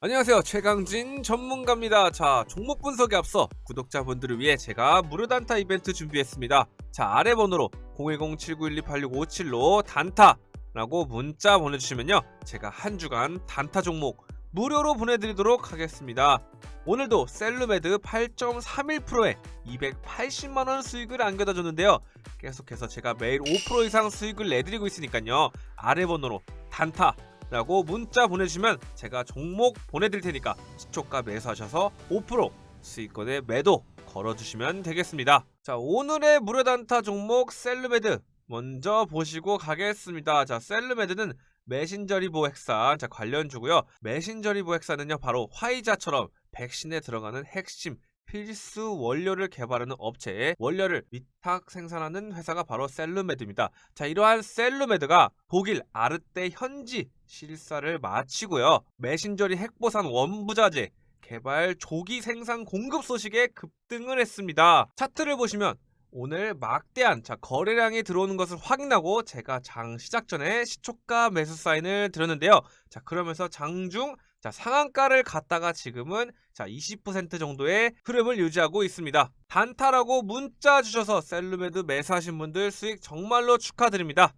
안녕하세요. 최강진 전문가입니다. 자 종목 분석에 앞서 구독자분들을 위해 제가 무료 단타 이벤트 준비했습니다. 자 아래 번호로 010-7912-8657로 단타라고 문자 보내주시면요. 제가 한 주간 단타 종목 무료로 보내드리도록 하겠습니다. 오늘도 셀루메드 8.31%에 280만원 수익을 안겨다 줬는데요. 계속해서 제가 매일 5% 이상 수익을 내드리고 있으니까요. 아래 번호로 단타 라고 문자 보내주시면 제가 종목 보내드릴 테니까 시초가 매수하셔서 5% 수익권에 매도 걸어주시면 되겠습니다. 자 오늘의 무료 단타 종목 셀르메드 먼저 보시고 가겠습니다. 자 셀르메드는 메신저리보 핵산 자 관련주고요. 메신저리보 핵산은요 바로 화이자처럼 백신에 들어가는 핵심 필수 원료를 개발하는 업체의 원료를 위탁 생산하는 회사가 바로 셀루메드입니다. 자, 이러한 셀루메드가 독일 아르떼 현지 실사를 마치고요. 메신저리 핵보산 원부자재 개발 조기 생산 공급 소식에 급등을 했습니다. 차트를 보시면 오늘 막대한 자 거래량이 들어오는 것을 확인하고 제가 장 시작 전에 시초가 매수 사인을 드렸는데요. 자 그러면서 장중 자 상한가를 갔다가 지금은 자 20% 정도의 흐름을 유지하고 있습니다. 단타라고 문자 주셔서 셀루메드 매수하신 분들 수익 정말로 축하드립니다.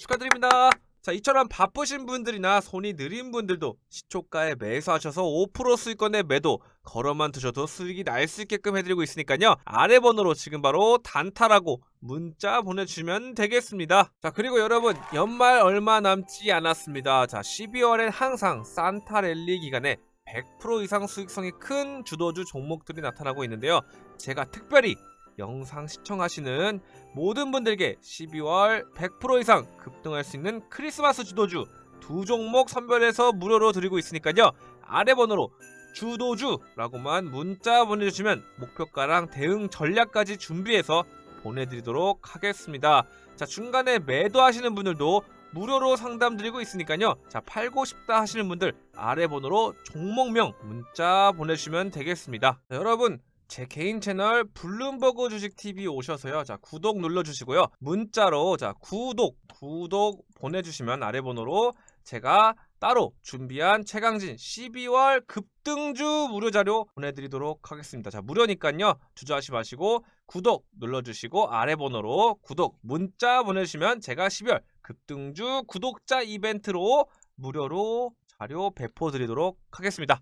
축하드립니다. 자, 이처럼 바쁘신 분들이나 손이 느린 분들도 시초가에 매수하셔서 5% 수익권에 매도 걸어만 두셔도 수익이 날 수 있게끔 해드리고 있으니까요. 아래 번호로 지금 바로 단타라고 문자 보내주시면 되겠습니다. 자, 그리고 여러분 연말 얼마 남지 않았습니다. 자, 12월엔 항상 산타 랠리 기간에 100% 이상 수익성이 큰 주도주 종목들이 나타나고 있는데요. 제가 특별히 영상 시청하시는 모든 분들께 12월 100% 이상 급등할 수 있는 크리스마스 주도주 두 종목 선별해서 무료로 드리고 있으니까요. 아래 번호로 주도주라고만 문자 보내주시면 목표가랑 대응 전략까지 준비해서 보내드리도록 하겠습니다. 자 중간에 매도하시는 분들도 무료로 상담 드리고 있으니까요. 자 팔고 싶다 하시는 분들 아래 번호로 종목명 문자 보내주시면 되겠습니다. 자, 여러분 제 개인 채널 블룸버그 주식 TV 오셔서요. 자, 구독 눌러 주시고요. 문자로 자, 구독 구독 보내 주시면 아래 번호로 제가 따로 준비한 최강진 12월 급등주 무료 자료 보내드리도록 하겠습니다. 자, 무료니까요. 주저하지 마시고 구독 눌러주시고 아래 번호로 구독 문자 보내주시면 제가 12월 급등주 구독자 이벤트로 무료로 자료 배포 드리도록 하겠습니다.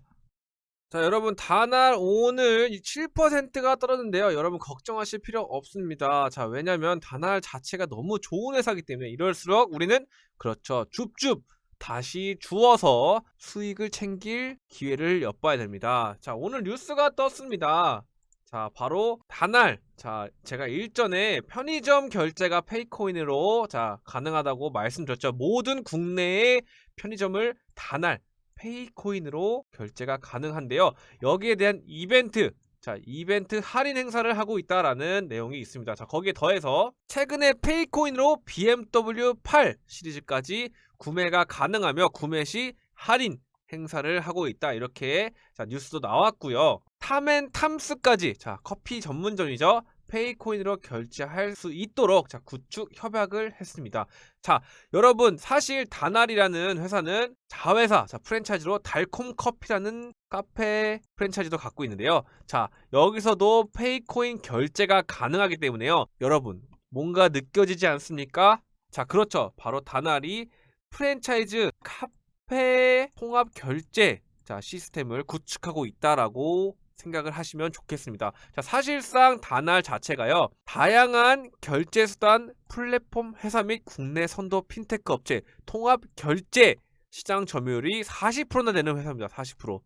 자 여러분 다날 오늘 7%가 떨어졌는데요. 여러분 걱정하실 필요 없습니다. 자 왜냐면 다날 자체가 너무 좋은 회사기 때문에 이럴수록 우리는 그렇죠. 줍줍 다시 주어서 수익을 챙길 기회를 엿봐야 됩니다. 자 오늘 뉴스가 떴습니다. 자 바로 다날. 자 제가 일전에 편의점 결제가 페이코인으로 자 가능하다고 말씀드렸죠. 모든 국내의 편의점을 다날 페이코인으로 결제가 가능한데요. 여기에 대한 이벤트 자, 이벤트 할인 행사를 하고 있다라는 내용이 있습니다. 자, 거기에 더해서 최근에 페이코인으로 BMW 8 시리즈까지 구매가 가능하며 구매 시 할인 행사를 하고 있다. 이렇게 자, 뉴스도 나왔고요. 탐앤탐스까지 자, 커피 전문점이죠. 페이코인으로 결제할 수 있도록 자, 구축 협약을 했습니다. 자, 여러분 사실 다날이라는 회사는 자회사 자, 프랜차이즈로 달콤 커피라는 카페 프랜차이즈도 갖고 있는데요. 자, 여기서도 페이코인 결제가 가능하기 때문에요. 여러분 뭔가 느껴지지 않습니까? 자, 그렇죠. 바로 다날이 프랜차이즈 카페 통합 결제 자, 시스템을 구축하고 있다라고 생각을 하시면 좋겠습니다. 자, 사실상 다날 자체가요. 다양한 결제 수단 플랫폼 회사 및 국내 선도 핀테크 업체 통합 결제 시장 점유율이 40%나 되는 회사입니다. 40%.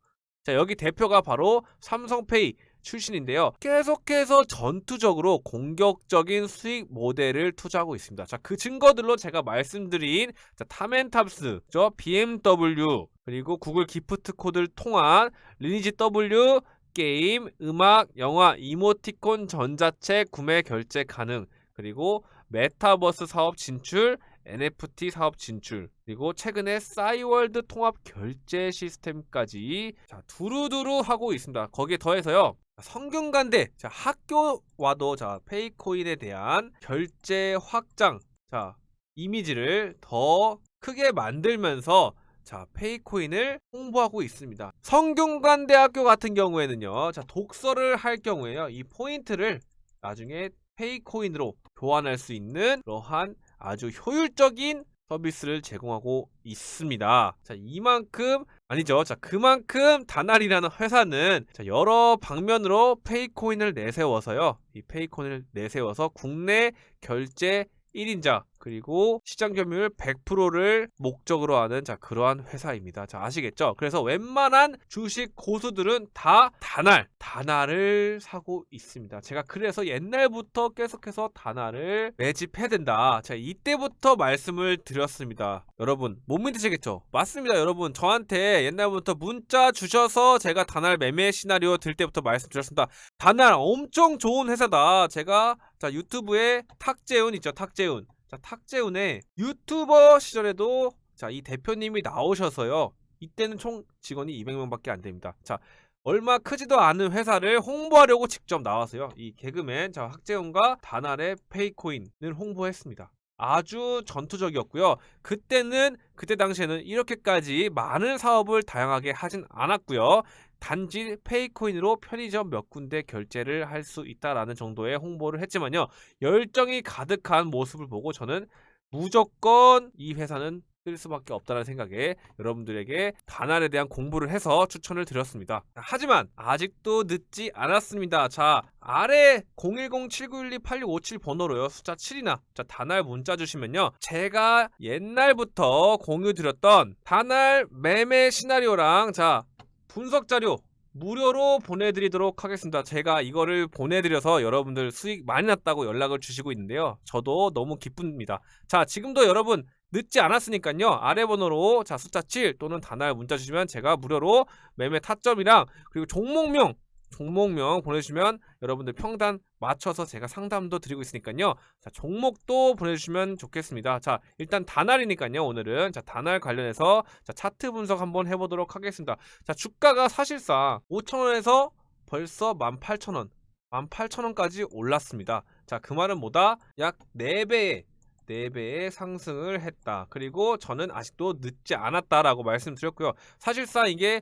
자, 여기 대표가 바로 삼성페이 출신인데요. 계속해서 전투적으로 공격적인 수익 모델을 투자하고 있습니다. 자, 그 증거들로 제가 말씀드린 자, 탐앤탑스, 저 BMW, 그리고 구글 기프트 코드를 통한 리니지 W 게임, 음악, 영화, 이모티콘, 전자책 구매 결제 가능. 그리고 메타버스 사업 진출, NFT 사업 진출, 그리고 최근에 싸이월드 통합 결제 시스템까지 자, 두루두루 하고 있습니다. 거기에 더해서요. 성균관대 자, 학교와도 자, 페이코인에 대한 결제 확장 자, 이미지를 더 크게 만들면서 자, 페이코인을 홍보하고 있습니다. 성균관대학교 같은 경우에는요. 자, 독서를 할 경우에요. 이 포인트를 나중에 페이코인으로 교환할 수 있는 그러한 아주 효율적인 서비스를 제공하고 있습니다. 자, 이만큼 아니죠. 자, 그만큼 다날이라는 회사는 자, 여러 방면으로 페이코인을 내세워서요. 이 페이코인을 내세워서 국내 결제 1인자 그리고 시장 점유율 100%를 목적으로 하는 자 그러한 회사입니다. 자 아시겠죠? 그래서 웬만한 주식 고수들은 다 다날 다날을 사고 있습니다. 제가 그래서 옛날부터 계속해서 다날을 매집해야 된다. 자 이때부터 말씀을 드렸습니다. 여러분 못 믿으시겠죠? 맞습니다, 여러분. 저한테 옛날부터 문자 주셔서 제가 다날 매매 시나리오 들 때부터 말씀드렸습니다. 다날 엄청 좋은 회사다. 제가 자 유튜브에 탁재훈 있죠, 탁재훈. 자, 탁재훈의 유튜버 시절에도 자, 이 대표님이 나오셔서요. 이때는 총 직원이 200명밖에 안 됩니다. 자, 얼마 크지도 않은 회사를 홍보하려고 직접 나와서요. 이 개그맨 자, 학재훈과 다날의 페이코인을 홍보했습니다. 아주 전투적이었고요. 그때는 그때 당시에는 이렇게까지 많은 사업을 다양하게 하진 않았고요. 단지 페이코인으로 편의점 몇 군데 결제를 할 수 있다라는 정도의 홍보를 했지만요. 열정이 가득한 모습을 보고 저는 무조건 이 회사는 쓸 수밖에 없다는 생각에 여러분들에게 단알에 대한 공부를 해서 추천을 드렸습니다. 하지만 아직도 늦지 않았습니다. 자, 아래 010-7912-8657 번호로요. 숫자 7이나 자, 단알 문자 주시면요. 제가 옛날부터 공유 드렸던 단알 매매 시나리오랑 자, 분석 자료 무료로 보내드리도록 하겠습니다. 제가 이거를 보내드려서 여러분들 수익 많이 났다고 연락을 주시고 있는데요. 저도 너무 기쁩니다. 자, 지금도 여러분 늦지 않았으니까요. 아래 번호로 자 숫자 7 또는 단알 문자 주시면 제가 무료로 매매 타점이랑 그리고 종목명 종목명 보내주시면 여러분들 평단 맞춰서 제가 상담도 드리고 있으니까요. 자, 종목도 보내주시면 좋겠습니다. 자, 일단 단알이니까요. 오늘은 자, 단알 관련해서 자, 차트 분석 한번 해보도록 하겠습니다. 자, 주가가 사실상 5,000원에서 벌써 18,000원, 18,000원까지 올랐습니다. 자, 그 말은 뭐다? 약 4배의 4배의 상승을 했다. 그리고 저는 아직도 늦지 않았다라고 말씀드렸고요. 사실상 이게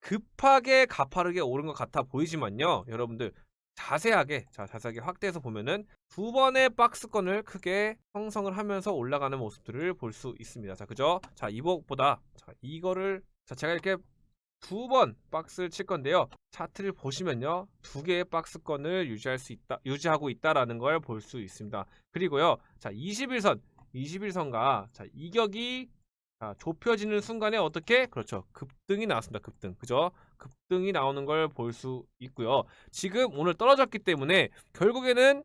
급하게 가파르게 오른 것 같아 보이지만요. 여러분들 자세하게 자 자세하게 확대해서 보면은 두 번의 박스권을 크게 형성을 하면서 올라가는 모습들을 볼 수 있습니다. 자 그죠? 자 이것보다 자 이거를 자 제가 이렇게 두 번 박스를 칠 건데요. 차트를 보시면요. 두 개의 박스권을 유지할 수 있다 유지하고 있다라는 걸 볼 수 있습니다. 그리고요. 자 21선 21선과 자 이격이 자, 좁혀지는 순간에 어떻게? 그렇죠. 급등이 나왔습니다. 급등. 그죠? 급등이 나오는 걸 볼 수 있고요. 지금 오늘 떨어졌기 때문에 결국에는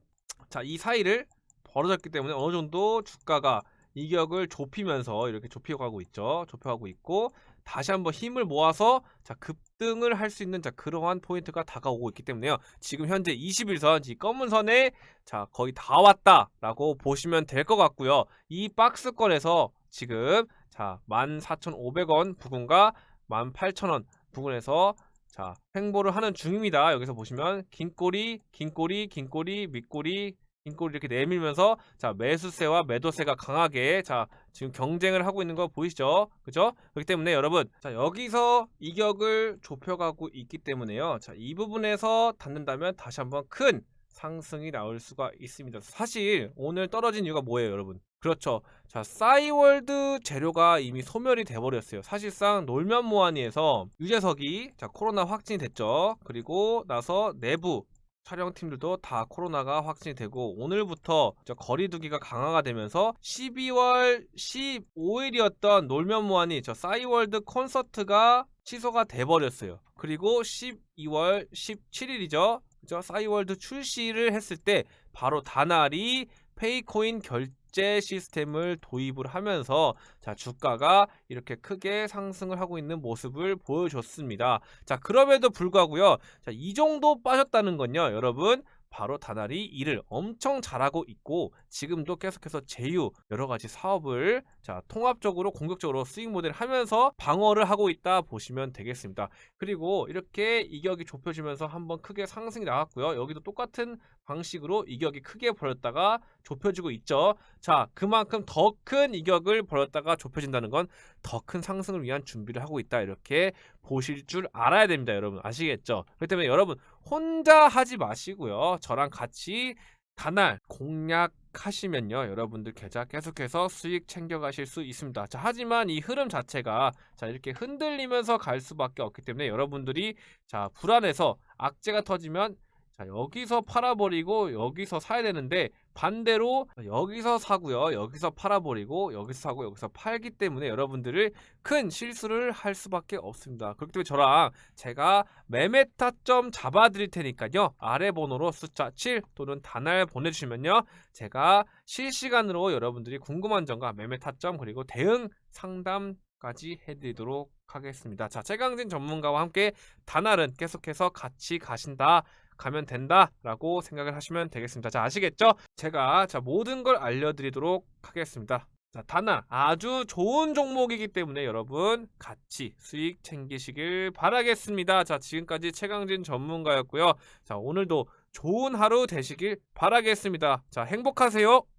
자, 이 사이를 벌어졌기 때문에 어느 정도 주가가 이격을 좁히면서 이렇게 좁혀가고 있죠. 좁혀가고 있고 다시 한번 힘을 모아서 자, 급등을 할 수 있는 자, 그러한 포인트가 다가오고 있기 때문에요. 지금 현재 21선, 이 검은 선에 자, 거의 다 왔다라고 보시면 될 것 같고요. 이 박스권에서 지금 자 14,500원 부근과 18,000원 부근에서 자 횡보를 하는 중입니다. 여기서 보시면 긴 꼬리, 긴 꼬리, 긴 꼬리, 밑꼬리, 긴 꼬리 이렇게 내밀면서 자 매수세와 매도세가 강하게 자 지금 경쟁을 하고 있는 거 보이시죠? 그죠? 그렇기 때문에 여러분 자 여기서 이격을 좁혀가고 있기 때문에요. 자 이 부분에서 닿는다면 다시 한번 큰 상승이 나올 수가 있습니다. 사실 오늘 떨어진 이유가 뭐예요, 여러분? 그렇죠. 자, 싸이월드 재료가 이미 소멸이 돼버렸어요. 사실상 놀면 모하니에서 유재석이 자 코로나 확진이 됐죠. 그리고 나서 내부 촬영팀들도 다 코로나가 확진이 되고 오늘부터 거리두기가 강화가 되면서 12월 15일이었던 놀면 모하니 저 싸이월드 콘서트가 취소가 돼버렸어요. 그리고 12월 17일이죠. 그죠? 싸이월드 출시를 했을 때 바로 다날이 페이코인 결제 시스템을 도입을 하면서 자 주가가 이렇게 크게 상승을 하고 있는 모습을 보여줬습니다. 자 그럼에도 불구하고요. 자이 정도 빠졌다는 건요, 여러분 바로 다날이 일을 엄청 잘하고 있고 지금도 계속해서 제휴 여러 가지 사업을 자 통합적으로 공격적으로 수익 모델 하면서 방어를 하고 있다 보시면 되겠습니다. 그리고 이렇게 이격이 좁혀지면서 한번 크게 상승이 나왔고요. 여기도 똑같은 방식으로 이격이 크게 벌었다가 좁혀지고 있죠. 자, 그만큼 더 큰 이격을 벌였다가 좁혀진다는 건 더 큰 상승을 위한 준비를 하고 있다. 이렇게 보실 줄 알아야 됩니다, 여러분. 아시겠죠? 그렇기 때문에 여러분 혼자 하지 마시고요. 저랑 같이 단알 공략 하시면요. 여러분들 계좌 계속해서 수익 챙겨가실 수 있습니다. 자, 하지만 이 흐름 자체가 자, 이렇게 흔들리면서 갈 수밖에 없기 때문에 여러분들이 자, 불안해서 악재가 터지면 자, 여기서 팔아버리고 여기서 사야 되는데 반대로 여기서 사고요. 여기서 팔아버리고 여기서 사고 여기서 팔기 때문에 여러분들을 큰 실수를 할 수밖에 없습니다. 그렇기 때문에 저랑 제가 매매 타점 잡아드릴 테니까요. 아래 번호로 숫자 7 또는 단알 보내주시면요. 제가 실시간으로 여러분들이 궁금한 점과 매매 타점 그리고 대응 상담 까지 해드리도록 하겠습니다. 자, 최강진 전문가와 함께 단알은 계속해서 같이 가신다. 가면 된다라고 생각을 하시면 되겠습니다. 자, 아시겠죠? 제가 자, 모든 걸 알려드리도록 하겠습니다. 자, 단알 아주 좋은 종목이기 때문에 여러분 같이 수익 챙기시길 바라겠습니다. 자, 지금까지 최강진 전문가였고요. 자, 오늘도 좋은 하루 되시길 바라겠습니다. 자, 행복하세요.